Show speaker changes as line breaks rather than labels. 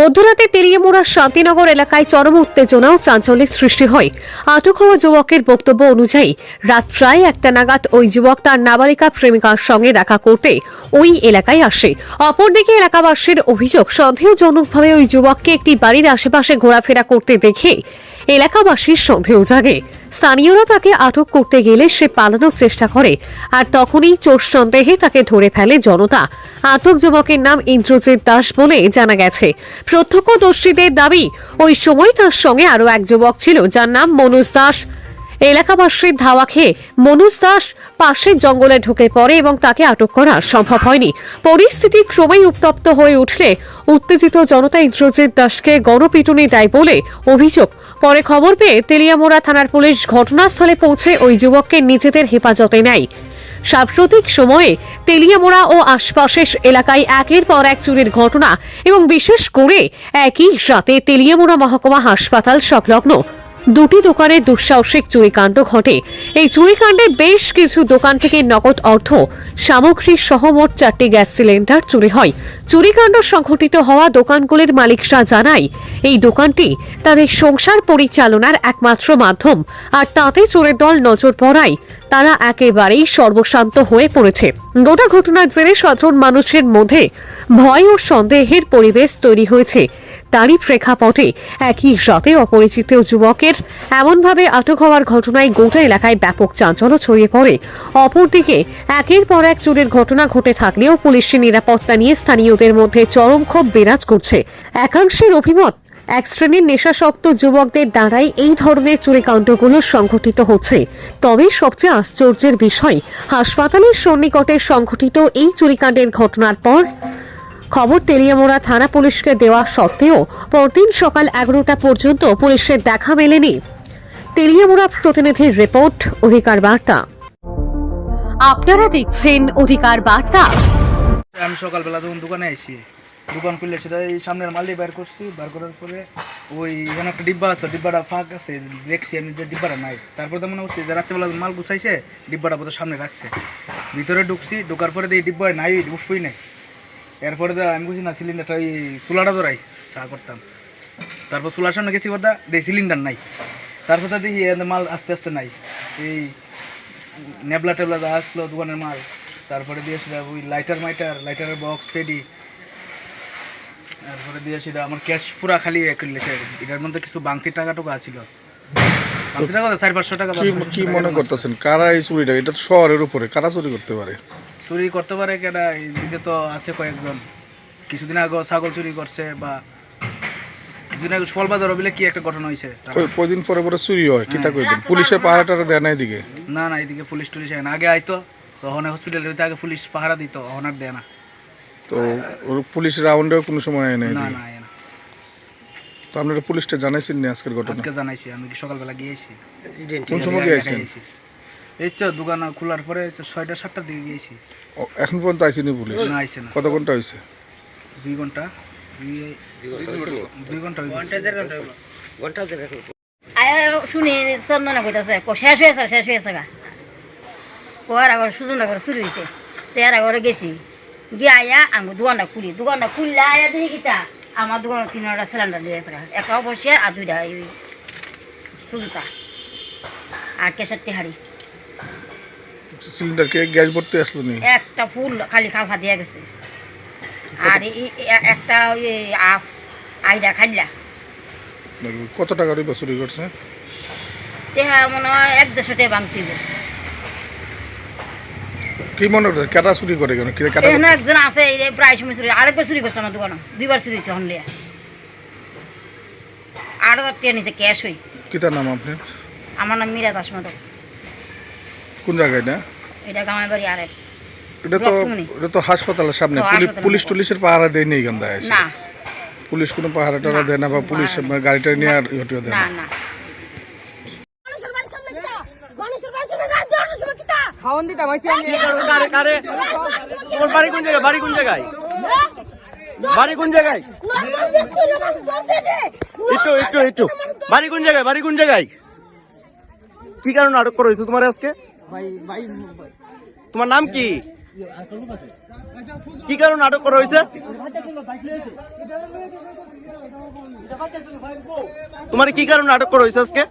মধ্যরাতে তেলিয়ামোড়া শান্তিনগর এলাকায় চরম উত্তেজনা ও চাঞ্চল্যের সৃষ্টি হয়। আটক হওয়া যুবকের বক্তব্য অনুযায়ী, রাত প্রায় একটা নাগাদ ওই যুবক তার নাবালিকা প্রেমিকার সঙ্গে দেখা করতে ওই এলাকায় আসে। অপরদিকে এলাকাবাসীর অভিযোগ, সন্দেহজনকভাবে ওই যুবককে একটি বাড়ির আশেপাশে ঘোরাফেরা করতে দেখে এলাকাবাসীর সন্দেহ জাগে। স্থানীয়রা তাকে আটক করতে গেলে সে পালানোর চেষ্টা করে, আর তখনই চোর সন্দেহে তাকে ধরে ফেলে জনতা। আটক যুবকের নাম ইন্দ্রজিৎ দাস বলে জানা গেছে। প্রত্যক্ষদর্শীদের দাবি, ওই সময় তার সঙ্গে আরও এক যুবক ছিল, যার নাম মনোজ দাস। এলাকাবাসীর ধাওয়া খেয়ে মনোজ দাস পাশের জঙ্গলে ঢুকে পড়ে এবং তাকে আটক করা সম্ভব হয়নি। পরিস্থিতি ক্রমেই উত্তপ্ত হয়ে উঠলে উত্তেজিত জনতা ইন্দ্রজিৎ দাসকে গণপিটুনি দেয় বলে অভিযোগ। পরে খবর পেয়ে তেলিয়ামোড়া থানার পুলিশ ঘটনাস্থলে পৌঁছে ওই যুবককে নিজেদের হেফাজতে নেয়। সাম্প্রতিক সময়ে তেলিয়ামোড়া ও আশপাশের এলাকায় একের পর এক চুরির ঘটনা এবং বিশেষ করে একই সাথে তেলিয়ামোড়া মহকুমা হাসপাতাল সংলগ্ন। দুটি দোকানের দুঃসাহসিক চুরিকাণ্ড ঘটে। এই চুরিকাণ্ডে বেশ কিছু দোকান থেকে নগদ অর্থ, সামগ্রী সহ মোট চারটি গ্যাস সিলিন্ডার চুরি হয়। চুরিকাণ্ড সংঘটিত হওয়া দোকানগুলির মালিকরা জানায়, এই দোকানটি তাদের সংসার পরিচালনার একমাত্র মাধ্যম, আর তাতে চোরের দল নজর পড়ায়। তারা একেবারেই সর্বশান্ত হয়ে পড়েছে। গোটা ঘটনার জেরে সাধারণ মানুষের মধ্যে ভয় ও সন্দেহের পরিবেশ তৈরি হয়েছে। তারই প্রেক্ষাপটে একই রাতে অপরিচিত যুবকের এমনভাবে আটক হওয়ার ঘটনায় গোটা এলাকায় ব্যাপক চাঞ্চল্য ছড়িয়ে পড়ে। অপরদিকে, একের পর এক চুরির ঘটনা ঘটে থাকলেও পুলিশের নিরাপত্তা নিয়ে স্থানীয়দের মধ্যে চরম ক্ষোভ বিরাজ করছে। একাংশের অভিমত, এক শ্রেণির নেশাসক্ত যুবকদের দ্বারাই এই ধরনের চুরিকাণ্ডগুলো সংঘটিত হচ্ছে। তবে সবচেয়ে আশ্চর্যের বিষয়, হাসপাতালের সন্নিকটে সংঘটিত এই চুরিকাণ্ডের ঘটনার পর খবর তেলিয়ামোড়া থানা পুলিশকে দেওয়া সত্ত্বেও পরদিন সকাল এগারোটা পর্যন্ত পুলিশের দেখা মেলেনি। তেলিয়ামোড়া প্রতিনিধির রিপোর্ট অধিকার বার্তা। আপনারা দেখছেন অধিকার বার্তা।
আমি সকালবেলা যখন দোকানে আইছি দোকান খুললে সেটা এই সামনের মাল দিয়ে বের করছি। বের করার পরে ওই এখানে একটা ডিব্বা আছে ডিব্বাটা ফাঁক আছে দেখছি আমি যে ডিব্বাটা নাই। তারপরে তো মনে হচ্ছে যে রাত্রেবেলা মাল গুছাইছে ডিব্বাটা বোধহয় সামনে রাখছে। ভিতরে ঢুকছি ঢোকার পরে দিয়ে ডিব্বা নাই উঠবই নাই। এরপরে তো আমি বুঝি না সিলিন্ডারটা ওই চুলাটা ধরাই চা করতাম। তারপর চুলার সামনে গেছি কথা দেখি সিলিন্ডার নাই। তারপর তো দেখি মাল আস্তে আস্তে নাই। এই নেবলা টেবলা যা আসলো দোকানের মাল। তারপরে দিয়ে সেটা ওই লাইটার মাইটার লাইটারের বক্স পেডি তারপরে দিয়ে সেটা আমার ক্যাশ পুরা খালি করলেছে এটার মধ্যে কিছু বাংতি টাকা টুকু আসছিল বাংতি টাকা চার পাঁচশো টাকা
কি মনে করতেছেন? কারা এই চুরিটা? এটা তো শহরের উপরে কারা চুরি করতে পারে?
চুরি করতে পারে কেটা এদিকে তো আছে কয়েকজন। কিছুদিন আগে ছাগল চুরি করছে বা কিছুদিন আগে ফল বাজার বলে কি একটা ঘটনা হয়েছে
কয়দিন পরে পরে চুরি হয়? পাহারা টারা দেয় না এদিকে?
না না এদিকে পুলিশ টুলিশ আয় না আগে আইতো তখন হসপিটালে হইতে আগে পুলিশ পাহারা দিত এখন আর দেয় না।
তো পুলিশ রাউন্ডেও কোনো সময় আয় না
না না আয় না।
তো আপনারা পুলিশটা জানাইছেন না আজকের ঘটনা?
আজকে জানাইছি আমি সকালবেলা গিয়েছি?
কোন সময় গিয়েছেন?
এই তো দোকান খোলার পরে ছয়টা সাতটার দিকে গিয়েছি।
ও, এখন পর্যন্ত আইসিনি পুলিশ?
না আইসে না।
কত ঘণ্টা হয়েছে
দুই ঘণ্টা। দুই ঘণ্টা
আয়া শুনি চন্দনা কইতাছে শেষ হয়েছে শেষ হয়েছে গা। কোয়ার আগর সুজন আগর শুরু হয়েছে তেয়ার আগরে গেছি। গিয়ে আয়া আমি দোকানটা খুলি। দোকানটা খুললে আয়া দেখি কিতা আমার দোকানে তিনটা সিলিন্ডার একটা অবশ্যই আর দুইটা সুলতা আর কেশার তেহারি
সিলিন্ডার কে গ্যাস ভর্তি আসলো নি?
একটা ফুল খালি খালফা দিয়ে গেছে। আর একটা আফ খাইলা।
কত চুরি করছে?
তেহা মনে হয় এক দেড়শো টাকা ভাঙতি
কি মনে করছে? কেটা চুরি করে কেন? কেটা
এখানে একজন আছে এই প্রায় সময় চুরি আরেকবার চুরি করছে আমার দোকানে। দুইবার চুরি হয়েছে হনলিয়া আরও নিচে ক্যাশ হই।
কিতার নাম আপনার
আমার নাম
কোন জায়গায় না
এটা গামের বাড়ি আরেক।
এটা তো এটা তো হাসপাতালের সামনে। পুলিশ পুলিশ টুলিশের পাহারা দেয় নেই এখান থেকে
না।
পুলিশ কোনো পাহারা টাহারা দেয় না বা পুলিশ গাড়িটা নিয়ে আর ইহটিও দেয়
না
না।
না।
খাওয়ান দিতাম আইসি আমি কারে কারে তোর বাড়ি কোন জায়গায় বাড়ি কোন জায়গায় বাড়ি কোন জায়গায় একটু একটু একটু। বাড়ি কোন জায়গায়? বাড়ি কোন জায়গায়? কি কারণে আটক করা হয়েছে তোমার আজকে? তোমার নাম কি? কি কারণে আটক করা হয়েছে? তোমার কি কারণে আটক করা হয়েছে আজকে?